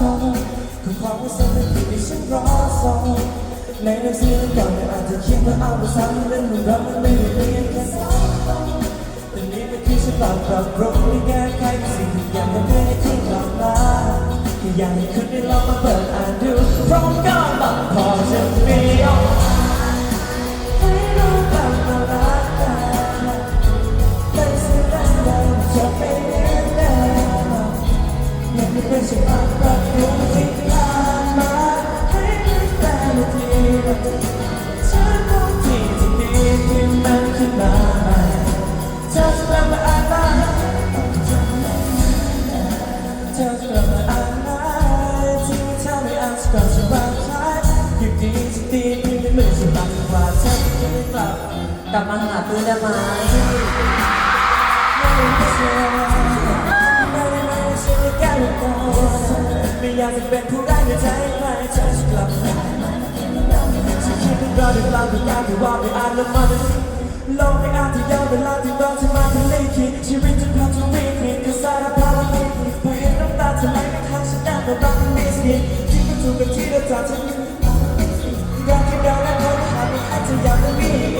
ชอคือความรู้สึกที่ที่ฉันรอสองในหนังสือก่อนอาจจะเขียนว่าเอาภาษาเรื่องมันรักมันไม่ได้เรียนแค่สองแต่นี่เป็นที่ฉันตอบกลับตรงที่แก้ไขสิ่งที่อยากจะไม่ได้ที่หลักลาอยากให้คุณได้ลองมาเปิดอ่านดูพร้อมกันบอกพอจะมีออก ลับกลับมาหาปืนได้ไหมไม่อยากจะเป็นผู้ร้ายในใจใครเธอจะกลับมาฉันคิดถึงเราด้วยพลังของการที่ว่าไม่อาจละมันลองไม่อาจที่ย้อนเวลาที่เรา จากฉันรักที่เราและคนหาไม่อาจจะยากจะมีอีก